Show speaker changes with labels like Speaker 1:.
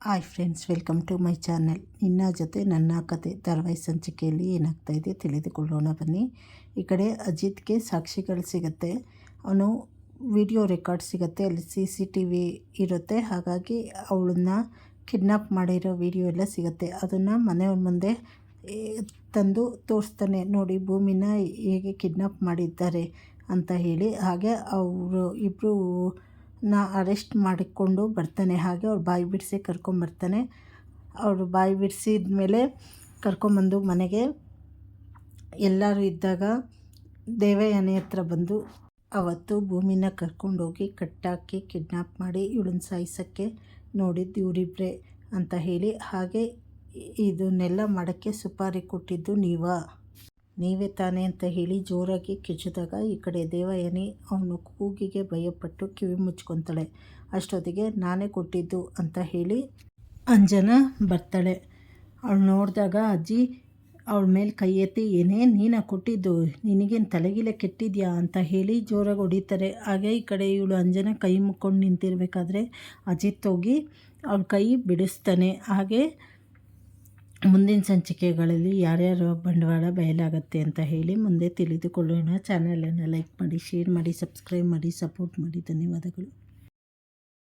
Speaker 1: Hi friends, welcome to my channel. ನಿನ್ನ ಜೊತೆ ನನ್ನ ಕತೆ ಧಾರಾವಾಹಿ ಸಂಚಿಕೆಯಲ್ಲಿ ಏನಾಗ್ತಾ ಇದೆ ತಿಳಿದುಕೊಳ್ಳೋಣ. ಬನ್ನಿ. ಈ ಕಡೆ ಅಜಿತ್ಗೆ ಸಾಕ್ಷಿಗಳು ಸಿಗುತ್ತೆ. ಅವನು ವಿಡಿಯೋ ರೆಕಾರ್ಡ್ ಸಿಗುತ್ತೆ, ಅಲ್ಲಿ ಸಿ ಸಿ ಟಿ ವಿ ಇರುತ್ತೆ. ಹಾಗಾಗಿ ಅವಳನ್ನ ಕಿಡ್ನಾಪ್ ಮಾಡಿರೋ ವಿಡಿಯೋ ಎಲ್ಲ ಸಿಗುತ್ತೆ. ಅದನ್ನು ಮನೆಯವ್ರ ಮುಂದೆ ತಂದು ತೋರಿಸ್ತಾನೆ. ನೋಡಿ, ಭೂಮಿನ ಹೇಗೆ ಕಿಡ್ನಾಪ್ ಮಾಡಿದ್ದಾರೆ ಅಂತ ಹೇಳಿ. ಹಾಗೆ ಅವರು ಇಬ್ಬರು ನ ಅರೆಸ್ಟ್ ಮಾಡಿಕೊಂಡು ಬರ್ತಾನೆ. ಹಾಗೆ ಅವ್ರು ಬಾಯಿ ಬಿಡಿಸಿ ಕರ್ಕೊಂಬರ್ತಾನೆ ಅವರು ಬಾಯಿ ಬಿಡಿಸಿದ ಮೇಲೆ ಕರ್ಕೊಂಬಂದು ಮನೆಗೆ. ಎಲ್ಲರೂ ಇದ್ದಾಗ ದೇವಯಾನಿ ಹತ್ರ ಬಂದು ಅವತ್ತು ಭೂಮಿನ ಕರ್ಕೊಂಡೋಗಿ ಕಟ್ಟಾಕಿ ಕಿಡ್ನಾಪ್ ಮಾಡಿ ಇವಳನ್ನ ಸಾಯಿಸೋಕ್ಕೆ ನೋಡಿದ್ದು ಇವರಿಬ್ಬರೇ ಅಂತ ಹೇಳಿ. ಹಾಗೆ ಇದನ್ನೆಲ್ಲ ಮಾಡೋಕ್ಕೆ ಸುಪಾರಿ ಕೊಟ್ಟಿದ್ದು ನೀವಾ. ನೀವೇ ತಾನೇ ಅಂತ ಹೇಳಿ ಜೋರಾಗಿ ಕಿಚಿದಾಗ ಈ ಕಡೆ ದೇವಯಾನಿ ಅವನು ಕೂಗಿಗೆ ಭಯಪಟ್ಟು ಕಿವಿ ಮುಚ್ಕೊತಾಳೆ. ಅಷ್ಟೊತ್ತಿಗೆ ನಾನೇ ಕೊಟ್ಟಿದ್ದು ಅಂತ ಹೇಳಿ ಅಂಜನ ಬರ್ತಾಳೆ. ಅವಳು ನೋಡಿದಾಗ, ಅಜ್ಜಿ, ಅವಳ ಮೇಲೆ ಕೈ ಎತ್ತಿ, ಏನೇ ನೀನ ಕೊಟ್ಟಿದ್ದು, ನಿನಗೇನು ತಲೆಗಿಲೆ ಕೆಟ್ಟಿದ್ಯಾ? ಅಂತ ಹೇಳಿ ಜೋರಾಗಿ ಹೊಡಿತಾರೆ. ಹಾಗೆ ಈ ಕಡೆ ಇವಳು ಅಂಜನ ಕೈ ಮುಕ್ಕೊಂಡು ನಿಂತಿರ್ಬೇಕಾದ್ರೆ ಅಜಿತ್ ಹೋಗಿ ಅವಳ ಕೈ ಬಿಡಿಸ್ತಾನೆ. ಹಾಗೆ ಮುಂದಿನ ಸಂಚಿಕೆಗಳಲ್ಲಿ ಯಾರ್ಯಾರ ಬಂಡವಾಳ ಬಯಲಾಗತ್ತೆ ಅಂತ ಹೇಳಿ ಮುಂದೆ ತಿಳಿದುಕೊಳ್ಳೋಣ. ಚಾನಲನ್ನು ಲೈಕ್ ಮಾಡಿ ಶೇರ್ ಮಾಡಿ ಸಬ್ಸ್ಕ್ರೈಬ್ ಮಾಡಿ ಸಪೋರ್ಟ್ ಮಾಡಿ. ಧನ್ಯವಾದಗಳು.